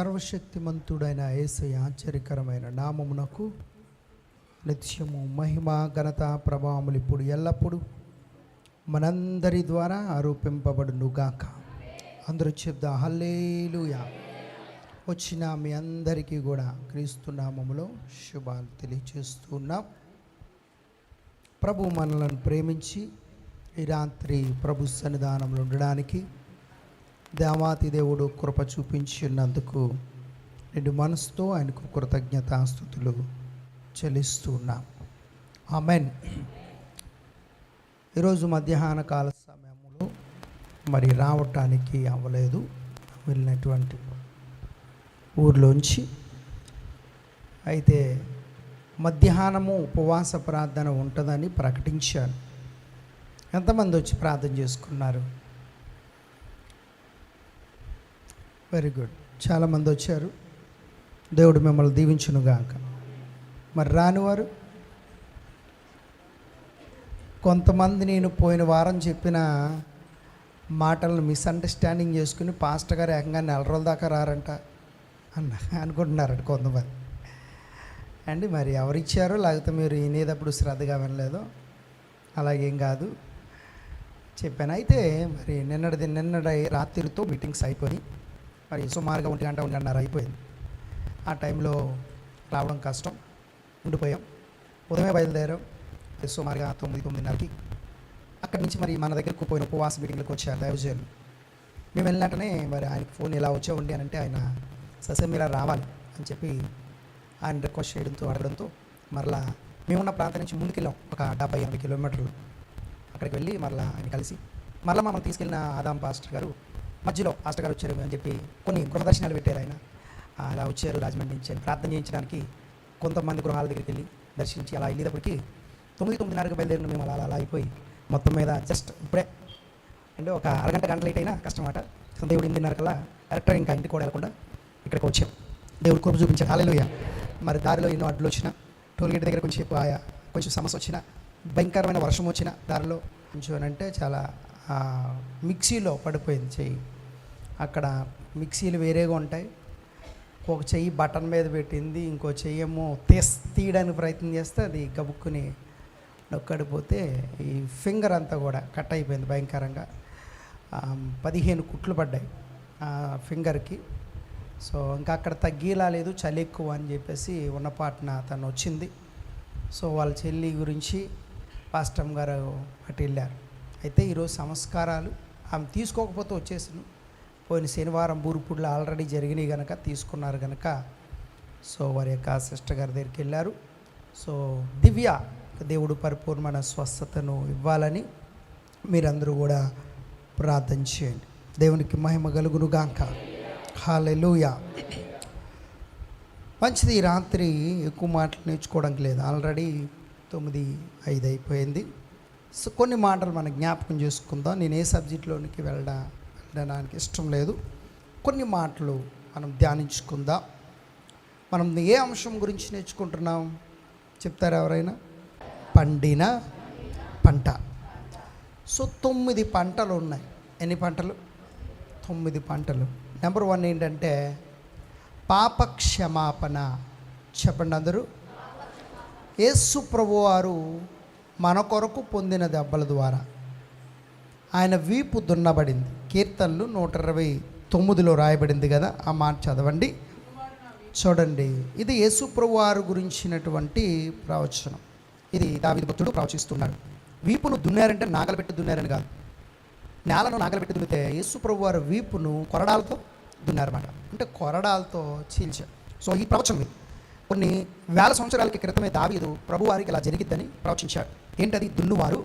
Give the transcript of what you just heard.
సర్వశక్తిమంతుడైన ఏసయ ఆశ్చర్యకరమైన నామమునకు నిత్యము మహిమ ఘనత ప్రభావములు ఇప్పుడు ఎల్లప్పుడూ మనందరి ద్వారా ఆరోపింపబడునుగాక. అందరూ చెప్దా హల్లేలుయా. వచ్చిన మీ అందరికీ కూడా క్రీస్తు నామములో శుభాలు తెలియజేస్తున్నాం. ప్రభు మనలను ప్రేమించి ఈ రాత్రి ప్రభు సన్నిధానంలో ఉండడానికి దేవాతి దేవుడు కృప చూపించినందుకు రెండు మనసుతో ఆయనకు కృతజ్ఞతాస్థుతులు చెల్లిస్తూ ఉన్నాం. ఆమెన్. ఈరోజు మధ్యాహ్న కాల సమయంలో మరి రావటానికి అవ్వలేదు. వెళ్ళినటువంటి ఊర్లోంచి అయితే మధ్యాహ్నము ఉపవాస ప్రార్థన ఉంటుందని ప్రకటించాను ఎంతమంది వచ్చి ప్రార్థన చేసుకున్నారు? వెరీ గుడ్ చాలామంది వచ్చారు. దేవుడు మిమ్మల్ని దీవించునుగాక. మరి రానివారు? కొంతమంది నేను పోయిన వారం చెప్పిన మాటలను మిస్అండర్స్టాండింగ్ చేసుకుని పాస్టర్ గారు ఏకంగా నెల రోజుల దాకా రారంట అన్న అనుకుంటున్నారంట కొంతమంది. అండి మరి ఎవరిచ్చారో లేకపోతే మీరు వినేటప్పుడు శ్రద్ధగా వినలేదో? అలాగేం కాదు. చెప్పాను. అయితే మరి నిన్నటిది నిన్నటి రాత్రితో మీటింగ్స్ అయిపోయి మరి సుమారుగా ఒంటి గంట ఒకటిన్నర అయిపోయింది. ఆ టైంలో రావడం కష్టం ఉండిపోయాం. ఉదయమే బయలుదేరాం. సుమారుగా తొమ్మిది తొమ్మిదిన్నరకి అక్కడి నుంచి మరి మన దగ్గరకు పోయిన ఉపవాస మీటింగ్లకు వచ్చారు దైవజనులు. మేము వెళ్ళినట్టనే మరి ఆయనకు ఫోన్ ఇలా వచ్చామండి అని అంటే ఆయన ససే రావాలి అని చెప్పి ఆయన రిక్వెస్ట్ చేయడంతో అడగడంతో మరలా మేమున్న ప్రాంతం నుంచి ముందుకెళ్ళాం. ఒక డెబ్బై ఎనభై కిలోమీటర్లు అక్కడికి వెళ్ళి మరలా ఆయన కలిసి మరలా మమ్మల్ని తీసుకెళ్ళిన ఆదాం పాస్టర్ గారు మధ్యలో పాస్టర్ గారు వచ్చారు అని చెప్పి కొన్ని గృహదర్శనాలు పెట్టారు ఆయన. అలా వచ్చారు రాజమండ్రి నుంచి ప్రార్థన చేయించడానికి కొంతమంది గృహాల దగ్గరికి వెళ్ళి దర్శించి అలా వెళ్ళేటప్పటికి తొమ్మిది తొమ్మిదిన్నరకు బయలుదేరిన మేము అలా అలా అయిపోయి మొత్తం మీద జస్ట్ ఇప్పుడే అంటే ఒక అరగంట గంట లేట్ అయినా కష్టం అట దేవుడు ఎనిమిదిన్నర కల్లా కరెక్ట్గా ఇంకా ఇంటికి కూడా వెళ్ళకుండా ఇక్కడికి వచ్చాం. దేవుడు కృప చూపించాడు. హాలేలోయ మరి దారిలో ఎన్నో అడ్డులు వచ్చినా టోల్ గేట్ దగ్గర కొంచెం ఆ, కొంచెం సమస్య వచ్చిన భయంకరమైన వర్షం వచ్చిన దారిలో. కొంచెం అంటే చాలా మిక్సీలో పడిపోయింది చెయ్యి. అక్కడ మిక్సీలు వేరేగా ఉంటాయి. ఒక చెయ్యి బటన్ మీద పెట్టింది ఇంకో చెయ్యి ఏమో తీస్ తీయడానికి ప్రయత్నం చేస్తే అది గబుక్కుని నొక్కడిపోతే ఈ ఫింగర్ అంతా కూడా కట్ అయిపోయింది భయంకరంగా. పదిహేను కుట్లు పడ్డాయి ఆ ఫింగర్కి. సో ఇంకా అక్కడ తగ్గేలా లేదు చలి ఎక్కువ అని చెప్పేసి ఉన్నపాటున తను వచ్చింది. సో వాళ్ళ చెల్లి గురించి పాస్టమ్ గారు అటు వెళ్ళారు. అయితే ఈరోజు సంస్కారాలు ఆమె తీసుకోకపోతే వచ్చేసాను. పోయిన శనివారం బూరుపూడిలో ఆల్రెడీ జరిగినాయి కనుక తీసుకున్నారు కనుక సో వారి యొక్క సిస్టర్ గారి దగ్గరికి వెళ్ళారు. సో దివ్య దేవుడు పరిపూర్ణమైన స్వస్థతను ఇవ్వాలని మీరందరూ కూడా ప్రార్థన చేయండి. దేవునికి మహిమ కలుగును గాక మంచిది రాత్రి ఎక్కువ మాటలు నేర్చుకోవడానికి లేదు. ఆల్రెడీ తొమ్మిది ఐదు అయిపోయింది. సో కొన్ని మాటలు మనం జ్ఞాపకం చేసుకుందాం. నేను ఏ సబ్జెక్ట్లోనికి వెళ్ళడా వెళ్ళడానికి ఇష్టం లేదు. కొన్ని మాటలు మనం ధ్యానించుకుందాం. మనం ఏ అంశం గురించి నేర్చుకుంటున్నాం? చెప్తారా ఎవరైనా? పండిన పంట. సో తొమ్మిది పంటలు ఉన్నాయి. ఎన్ని పంటలు? తొమ్మిది పంటలు. నెంబర్ వన్ ఏంటంటే పాప క్షమాపణ చెప్పండి అందరూ. యేసు ప్రభువారు మన కొరకు పొందిన దెబ్బల ద్వారా. ఆయన వీపు దున్నబడింది. కీర్తనలు నూట ఇరవై తొమ్మిదిలో రాయబడింది కదా ఆ మాట చదవండి. చూడండి ఇది ఏసుప్రభువారు గురించినటువంటి ప్రవచనం. ఇది దావిది భక్తుడు ప్రవచిస్తున్నాడు. వీపును దున్నారంటే నాగలపెట్టి దున్నారని కాదు. నేలను నాగలపెట్టి దున్నితే యేసుప్రభు వారు వీపును కొరడాలతో దున్నారన్నమాట. అంటే కొరడాలతో చీల్చారు సో ఈ ప్రవచనం ఇది. కొన్ని వేల సంవత్సరాలకి క్రితమే దావీదు ప్రభువారికి ఇలా జరిగిద్దని ప్రవచించాడు. ఏంటది? దున్నువారు.